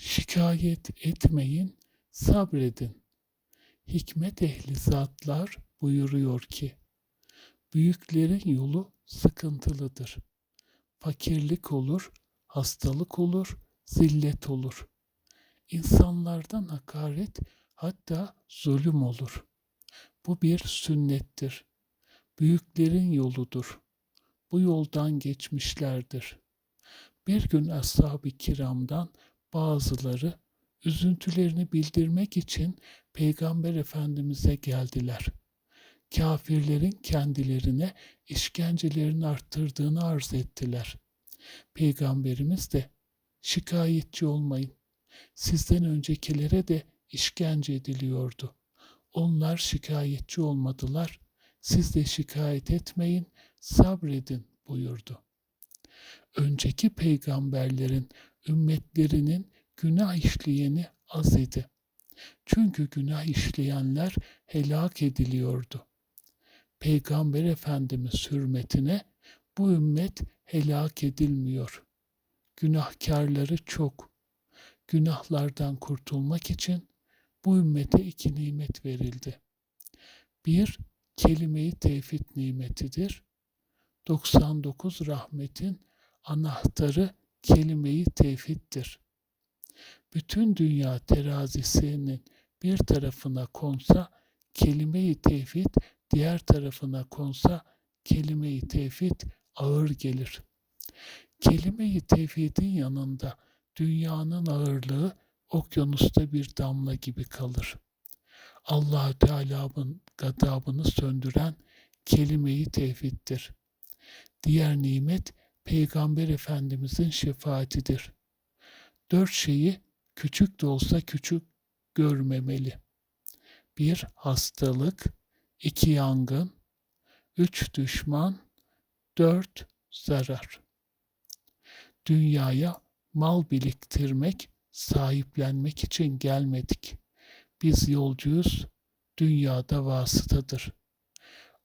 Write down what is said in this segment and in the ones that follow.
Şikayet etmeyin, sabredin. Hikmet ehli zatlar buyuruyor ki, büyüklerin yolu sıkıntılıdır. Fakirlik olur, hastalık olur, zillet olur. İnsanlardan hakaret hatta zulüm olur. Bu bir sünnettir. Büyüklerin yoludur. Bu yoldan geçmişlerdir. Bir gün ashab-ı kiramdan bazıları üzüntülerini bildirmek için Peygamber Efendimiz'e geldiler. Kafirlerin kendilerine işkencelerini arttırdığını arz ettiler. Peygamberimiz de şikayetçi olmayın. Sizden öncekilere de işkence ediliyordu. Onlar şikayetçi olmadılar. Siz de şikayet etmeyin, sabredin buyurdu. Önceki peygamberlerin ümmetlerinin günah işleyeni az idi. Çünkü günah işleyenler helak ediliyordu. Peygamber Efendimiz hürmetine bu ümmet helak edilmiyor. Günahkarları çok. Günahlardan kurtulmak için bu ümmete iki nimet verildi. Bir, kelime-i tevhid nimetidir. 99 rahmetin anahtarı kelime-i tevhiddir. Bütün dünya terazisinin bir tarafına konsa kelime-i tevhid, diğer tarafına konsa kelime-i tevhid ağır gelir. Kelime-i tevhidin yanında dünyanın ağırlığı okyanusta bir damla gibi kalır. allah Teala'nın gadabını söndüren kelime-i tevhiddir. Diğer nimet Peygamber Efendimizin şefaatidir. Dört şeyi küçük de olsa küçük görmemeli. Bir hastalık, iki yangın, üç düşman, dört zarar. Dünyaya mal biriktirmek, sahiplenmek için gelmedik. Biz yolcuyuz, dünyada vasıtadır.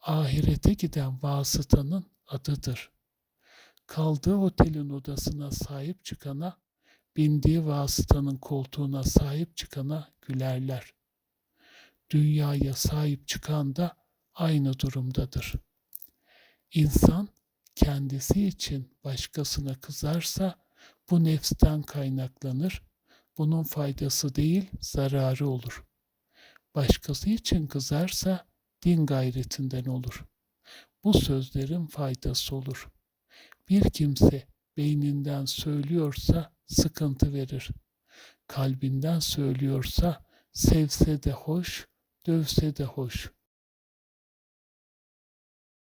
Ahirete giden vasıtanın adıdır. Kaldığı otelin odasına sahip çıkana, bindiği vasıtanın koltuğuna sahip çıkana gülerler. Dünyaya sahip çıkan da aynı durumdadır. İnsan kendisi için başkasına kızarsa bu nefsten kaynaklanır. Bunun faydası değil, zararı olur. Başkası için kızarsa din gayretinden olur. Bu sözlerin faydası olur. Bir kimse beyninden söylüyorsa sıkıntı verir. Kalbinden söylüyorsa sevse de hoş, dövse de hoş.